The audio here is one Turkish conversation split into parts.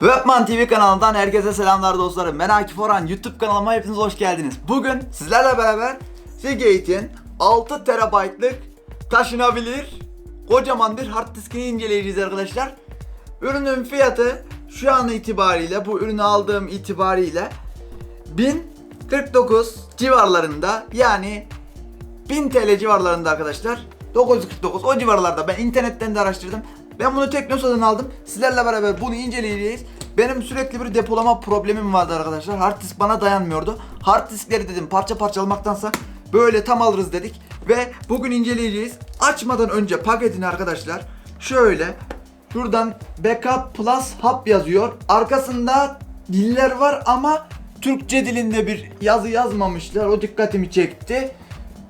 Webman TV kanalından herkese selamlar dostlarım. Ben Akif Orhan. YouTube kanalıma hepiniz hoş geldiniz. Bugün sizlerle beraber Seagate'in 6 TB'lık taşınabilir kocaman bir hard diskini inceleyeceğiz arkadaşlar. Ürünün fiyatı şu an itibariyle bu ürünü aldığım itibariyle 1049 civarlarında yani 1000 TL civarlarında arkadaşlar. 949 o civarlarda ben internetten de araştırdım. Ben bunu Teknosa'dan aldım. Sizlerle beraber bunu inceleyeceğiz. Benim sürekli bir depolama problemim vardı arkadaşlar. Hard disk bana dayanmıyordu. Hard diskleri dedim parça parça almaktansa böyle tam alırız dedik. Ve bugün inceleyeceğiz. Açmadan önce paketini arkadaşlar şöyle şuradan Backup Plus Hub yazıyor. Arkasında diller var ama Türkçe dilinde bir yazı yazmamışlar. O dikkatimi çekti.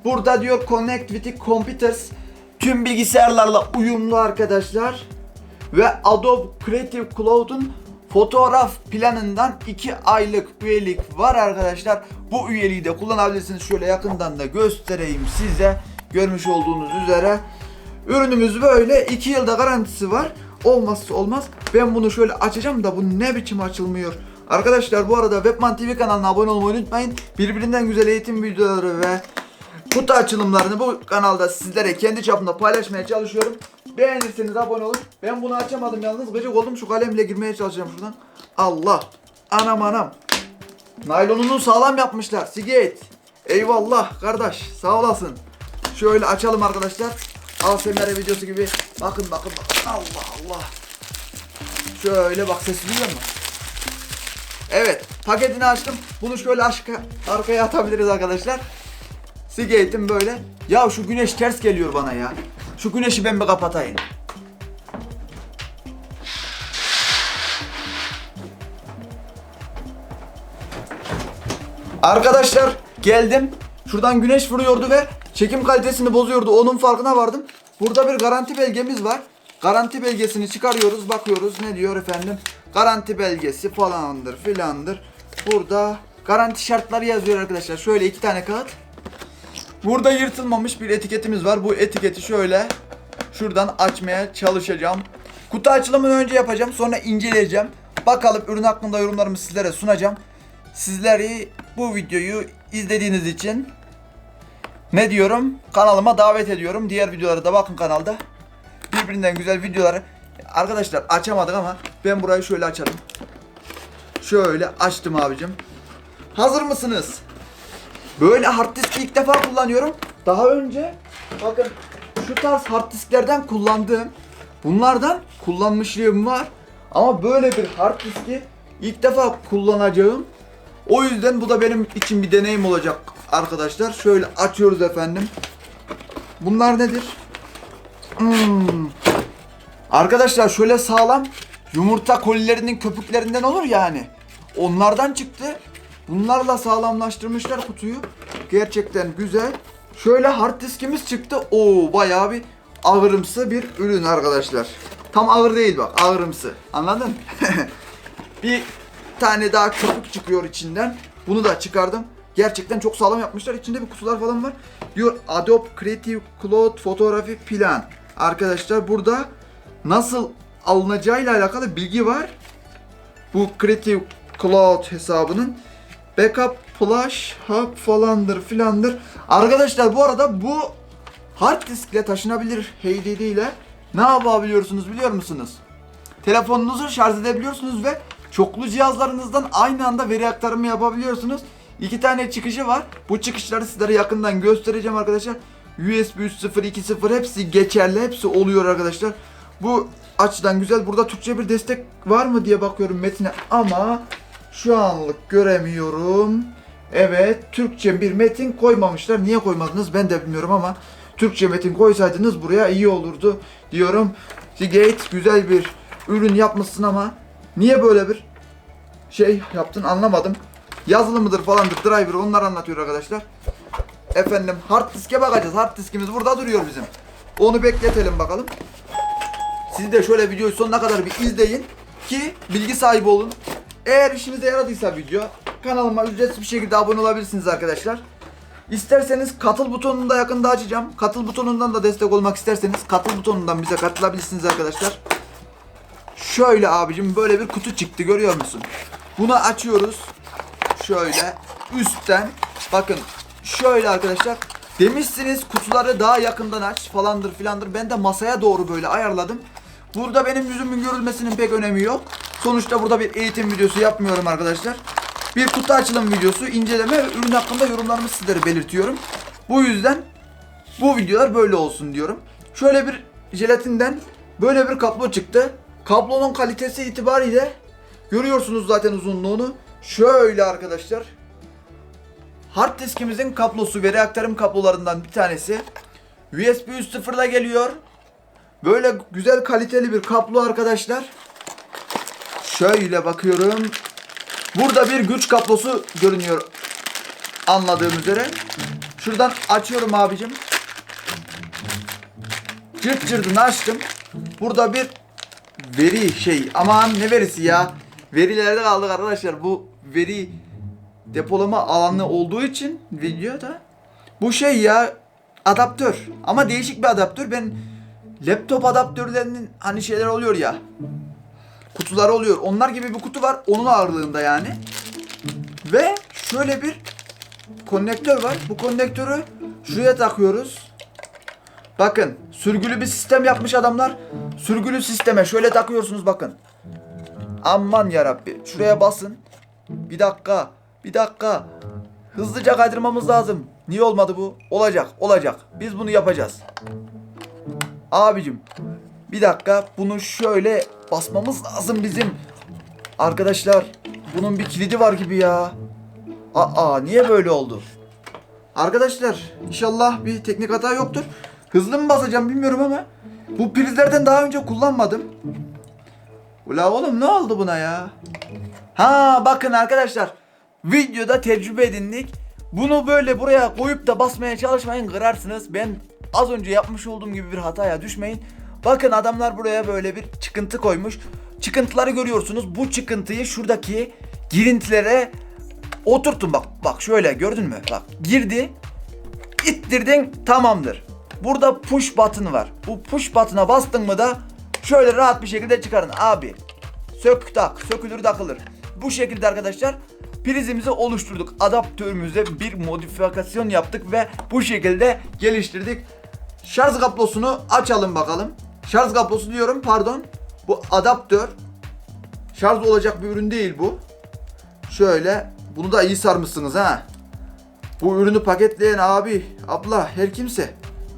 Burada diyor Connect with Computers tüm bilgisayarlarla uyumlu arkadaşlar. Ve Adobe Creative Cloud'un fotoğraf planından 2 aylık üyelik var arkadaşlar. Bu üyeliği de kullanabilirsiniz. Şöyle yakından da göstereyim size. Görmüş olduğunuz üzere. Ürünümüz böyle 2 yılda garantisi var. Olmazsa olmaz. Ben bunu şöyle açacağım da bu ne biçim açılmıyor. Arkadaşlar bu arada Webman TV kanalına abone olmayı unutmayın. Birbirinden güzel eğitim videoları ve kutu açılımlarını bu kanalda sizlere kendi çapımda paylaşmaya çalışıyorum. Beğenirseniz abone olun. Ben bunu açamadım yalnız. Gıcık oldum şu kalemle girmeye çalışacağım şuradan. Allah. Anam anam. Naylonunu sağlam yapmışlar. Seagate. Eyvallah kardeş. Sağ olasın. Şöyle açalım arkadaşlar. ASMR videosu gibi. Bakın bakın bakın. Allah Allah. Şöyle bak sesi duyuyor musun? Evet. Paketini açtım. Bunu şöyle aşka, arkaya atabiliriz arkadaşlar. Seagate'im böyle. Ya şu güneş ters geliyor bana ya. Şu güneşi ben bir kapatayım. Arkadaşlar geldim. Şuradan güneş vuruyordu ve çekim kalitesini bozuyordu. Onun farkına vardım. Burada bir garanti belgemiz var. Garanti belgesini çıkarıyoruz, bakıyoruz. Ne diyor efendim? Garanti belgesi falandır filandır. Burada garanti şartları yazıyor arkadaşlar. Şöyle iki tane kağıt. Burada yırtılmamış bir etiketimiz var. Bu etiketi şöyle şuradan açmaya çalışacağım. Kutu açılımını önce yapacağım. Sonra inceleyeceğim. Bakalım ürün hakkında yorumlarımı sizlere sunacağım. Sizleri bu videoyu izlediğiniz için ne diyorum? Kanalıma davet ediyorum. Diğer videolara da bakın kanalda. Birbirinden güzel videoları. Arkadaşlar açamadık ama ben burayı şöyle açalım. Şöyle açtım abicim. Hazır mısınız? Böyle hard disk ilk defa kullanıyorum. Daha önce bakın şu tarz hard disklerden kullandığım bunlardan kullanmışlığım var. Ama böyle bir hard diski ilk defa kullanacağım. O yüzden bu da benim için bir deneyim olacak arkadaşlar. Şöyle açıyoruz efendim. Bunlar nedir? Hmm. Arkadaşlar şöyle sağlam yumurta kolilerinin köpüklerinden olur yani. Onlardan çıktı. Bunlarla sağlamlaştırmışlar kutuyu. Gerçekten güzel. Şöyle hard diskimiz çıktı. Oo bayağı bir ağırımsı bir ürün arkadaşlar. Tam ağır değil bak ağırımsı. Anladın? bir tane daha köpük çıkıyor içinden. Bunu da çıkardım. Gerçekten çok sağlam yapmışlar. İçinde bir kutular falan var. Diyor Adobe Creative Cloud fotoğrafı plan. Arkadaşlar burada nasıl alınacağıyla alakalı bilgi var. Bu Creative Cloud hesabının backup flash hub falandır filandır. Arkadaşlar bu arada bu hard diskle taşınabilir HDD ile ne yapabiliyorsunuz biliyor musunuz? Telefonunuzu şarj edebiliyorsunuz ve çoklu cihazlarınızdan aynı anda veri aktarımı yapabiliyorsunuz. İki tane çıkışı var. Bu çıkışları sizlere yakından göstereceğim arkadaşlar. USB 3.0, 2.0 hepsi geçerli. Hepsi oluyor arkadaşlar. Bu açıdan güzel. Burada Türkçe bir destek var mı diye bakıyorum metine ama şu anlık göremiyorum. Evet, Türkçe bir metin koymamışlar. Niye koymadınız ben de bilmiyorum ama Türkçe metin koysaydınız buraya iyi olurdu diyorum. Seagate güzel bir ürün yapmışsın ama niye böyle bir şey yaptın anlamadım. Yazılı mıdır falandır driver onlar anlatıyor arkadaşlar. Efendim hard diske bakacağız. Hard diskimiz burada duruyor bizim. Onu bekletelim bakalım. Siz de şöyle videoyu sonuna kadar bir izleyin ki bilgi sahibi olun. Eğer işinize yaradıysa video kanalıma ücretsiz bir şekilde abone olabilirsiniz arkadaşlar. İsterseniz katıl butonunu da yakında açacağım. Katıl butonundan da destek olmak isterseniz katıl butonundan bize katılabilirsiniz arkadaşlar. Şöyle abicim böyle bir kutu çıktı görüyor musun? Bunu açıyoruz. Şöyle üstten bakın şöyle arkadaşlar demişsiniz kutuları daha yakından aç falandır filandır. Ben de masaya doğru böyle ayarladım. Burada benim yüzümün görülmesinin pek önemi yok. Sonuçta burada bir eğitim videosu yapmıyorum arkadaşlar. Bir kutu açılım videosu, inceleme ve ürün hakkında yorumlarımı sizlere belirtiyorum. Bu yüzden bu videolar böyle olsun diyorum. Şöyle bir jelatinden böyle bir kablo çıktı. Kablonun kalitesi itibariyle görüyorsunuz zaten uzunluğunu. Şöyle arkadaşlar. Hard diskimizin kablosu veri aktarım kablolarından bir tanesi. USB 3.0'da geliyor. Böyle güzel kaliteli bir kablo arkadaşlar. Şöyle bakıyorum. Burada bir güç kablosu görünüyor. Anladığım üzere. Şuradan açıyorum abicim. Cırt cırtını açtım. Burada bir veri şey aman ne verisi ya. Verilerde kaldık arkadaşlar. Bu veri depolama alanı olduğu için videoda bu şey ya adaptör ama değişik bir adaptör. Ben laptop adaptörlerinin hani şeyler oluyor ya kutuları oluyor. Onlar gibi bir kutu var onun ağırlığında yani. Ve şöyle bir konnektör var. Bu konnektörü şuraya takıyoruz. Bakın sürgülü bir sistem yapmış adamlar. Sürgülü sisteme şöyle takıyorsunuz bakın. Aman yarabbi. Şuraya basın. Bir dakika. Bir dakika. Hızlıca kaydırmamız lazım. Niye olmadı bu? Olacak. Olacak. Biz bunu yapacağız. Abicim. Bir dakika. Bunu şöyle basmamız lazım bizim. Arkadaşlar. Bunun bir kilidi var gibi ya. Aa niye böyle oldu? Arkadaşlar inşallah bir teknik hata yoktur. Hızlı mı basacağım bilmiyorum ama bu prizlerden daha önce kullanmadım. Ula oğlum ne oldu buna ya? Ha bakın arkadaşlar videoda tecrübe edindik. Bunu böyle buraya koyup da basmaya çalışmayın kırarsınız. Ben az önce yapmış olduğum gibi bir hataya düşmeyin. Bakın adamlar buraya böyle bir çıkıntı koymuş. Çıkıntıları görüyorsunuz. Bu çıkıntıyı şuradaki girintilere oturtun bak. Bak şöyle gördün mü? Bak girdi. İttirdin tamamdır. Burada push button var. Bu push button'a bastın mı da şöyle rahat bir şekilde çıkarın abi. Sök tak, sökülür takılır. Bu şekilde arkadaşlar prizimizi oluşturduk. Adaptörümüze bir modifikasyon yaptık ve bu şekilde geliştirdik. Şarj kablosunu açalım bakalım. Şarj kablosu diyorum pardon. Bu adaptör. Şarj olacak bir ürün değil bu. Şöyle bunu da iyi sarmışsınız ha. Bu ürünü paketleyen abi, abla, her kimse.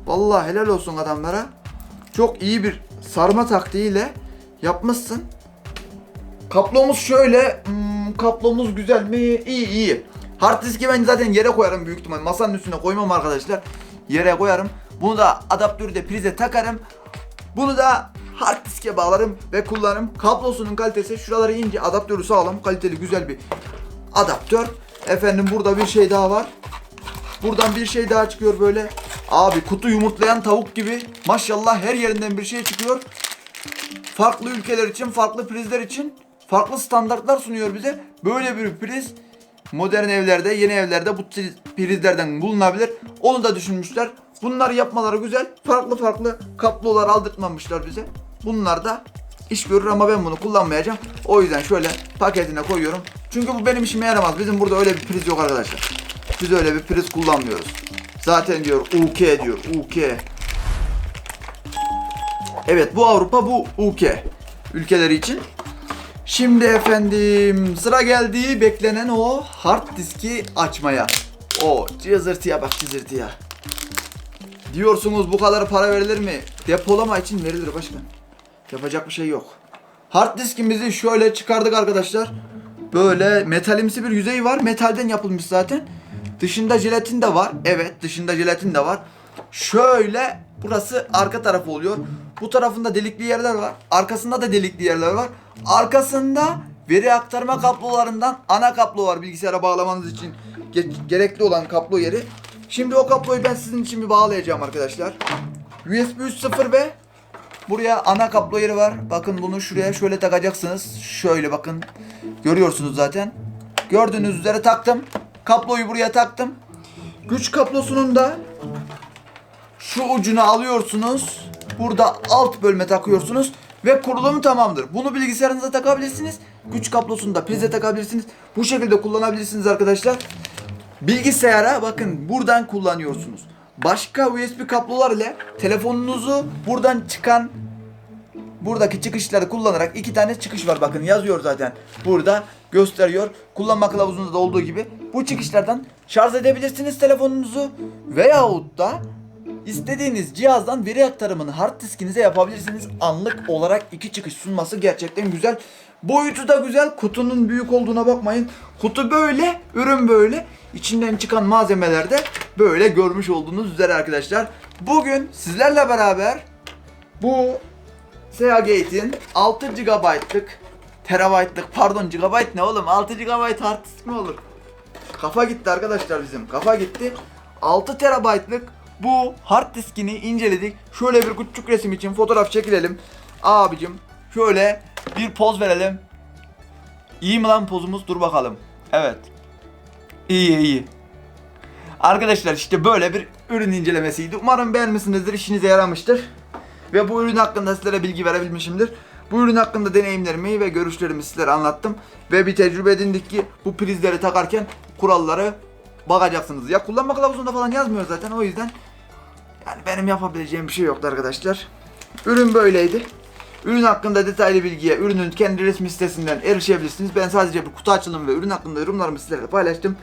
Vallahi helal olsun adamlara. Çok iyi bir sarma taktiğiyle yapmışsın. Kaplomuz şöyle. Hmm, kaplomuz güzel mi? İyi iyi. Hard diski ben zaten yere koyarım büyük ihtimal. Masanın üstüne koymam arkadaşlar. Yere koyarım. Bunu da adaptörü de prize takarım. Bunu da hard diske bağlarım ve kullanırım. Kablosunun kalitesi şuraları ince adaptörü sağlam kaliteli güzel bir adaptör. Efendim burada bir şey daha var. Buradan bir şey daha çıkıyor böyle. Abi kutu yumurtlayan tavuk gibi maşallah her yerinden bir şey çıkıyor. Farklı ülkeler için, farklı prizler için farklı standartlar sunuyor bize. Böyle bir priz modern evlerde, yeni evlerde bu pri- prizlerden bulunabilir. Onu da düşünmüşler. Bunları yapmaları güzel. Farklı farklı kablolar aldırtmamışlar bize. Bunlar da iş görür ama ben bunu kullanmayacağım. O yüzden şöyle paketine koyuyorum. Çünkü bu benim işime yaramaz. Bizim burada öyle bir priz yok arkadaşlar. Biz öyle bir priz kullanmıyoruz. Zaten diyor UK diyor UK. Evet bu Avrupa bu UK ülkeleri için. Şimdi efendim sıra geldi beklenen o hard diski açmaya. O cızırtıya bak cızırtıya. Diyorsunuz bu kadar para verilir mi? Depolama için verilir başkan. Yapacak bir şey yok. Hard diskimizi şöyle çıkardık arkadaşlar. Böyle metalimsi bir yüzeyi var. Metalden yapılmış zaten. Dışında jelatin de var. Evet dışında jelatin de var. Şöyle burası arka tarafı oluyor. Bu tarafında delikli yerler var. Arkasında da delikli yerler var. Arkasında veri aktarma kablolarından ana kablo var bilgisayara bağlamanız için ge- gerekli olan kablo yeri. Şimdi o kabloyu ben sizin için bir bağlayacağım arkadaşlar. USB 3.0 ve Buraya ana kablo yeri var. Bakın bunu şuraya şöyle takacaksınız. Şöyle bakın. Görüyorsunuz zaten. Gördüğünüz üzere taktım. Kabloyu buraya taktım. Güç kablosunun da şu ucunu alıyorsunuz. Burada alt bölme takıyorsunuz. ve kurulumu tamamdır. Bunu bilgisayarınıza takabilirsiniz. Güç kablosunu da prize takabilirsiniz. Bu şekilde kullanabilirsiniz arkadaşlar. Bilgisayara bakın buradan kullanıyorsunuz. Başka USB kablolar ile telefonunuzu buradan çıkan buradaki çıkışları kullanarak iki tane çıkış var bakın yazıyor zaten burada gösteriyor kullanma kılavuzunda da olduğu gibi bu çıkışlardan şarj edebilirsiniz telefonunuzu veyahut da istediğiniz cihazdan veri aktarımını hard diskinize yapabilirsiniz. Anlık olarak iki çıkış sunması gerçekten güzel. Boyutu da güzel kutunun büyük olduğuna bakmayın. Kutu böyle ürün böyle. İçinden çıkan malzemeler de böyle görmüş olduğunuz üzere arkadaşlar. Bugün sizlerle beraber bu Seagate'in 6 GB'lık terabaytlık pardon GB ne oğlum? 6 GB hard disk mi olur? Kafa gitti arkadaşlar bizim kafa gitti. 6 terabaytlık bu hard diskini inceledik. Şöyle bir küçük resim için fotoğraf çekilelim. Abicim şöyle bir poz verelim. İyi mi lan pozumuz? Dur bakalım. Evet. İyi iyi. Arkadaşlar işte böyle bir ürün incelemesiydi. Umarım beğenmişsinizdir, işinize yaramıştır. Ve bu ürün hakkında sizlere bilgi verebilmişimdir. Bu ürün hakkında deneyimlerimi ve görüşlerimi sizlere anlattım. Ve bir tecrübe edindik ki bu prizleri takarken kuralları bakacaksınız. Ya kullanma kılavuzunda falan yazmıyor zaten o yüzden. Yani benim yapabileceğim bir şey yoktu arkadaşlar. Ürün böyleydi. Ürün hakkında detaylı bilgiye ürünün kendi resmi sitesinden erişebilirsiniz. Ben sadece bir kutu açılımı ve ürün hakkında yorumlarımı sizlerle paylaştım.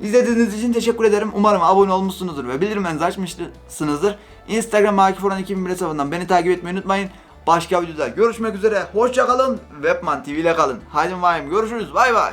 İzlediğiniz için teşekkür ederim. Umarım abone olmuşsunuzdur ve bildirimlerinizi açmışsınızdır. Instagram Akif Orhan 2001 hesabından beni takip etmeyi unutmayın. Başka videoda görüşmek üzere. Hoşçakalın. Webman TV ile kalın. Haydi bayım görüşürüz. Bay bay.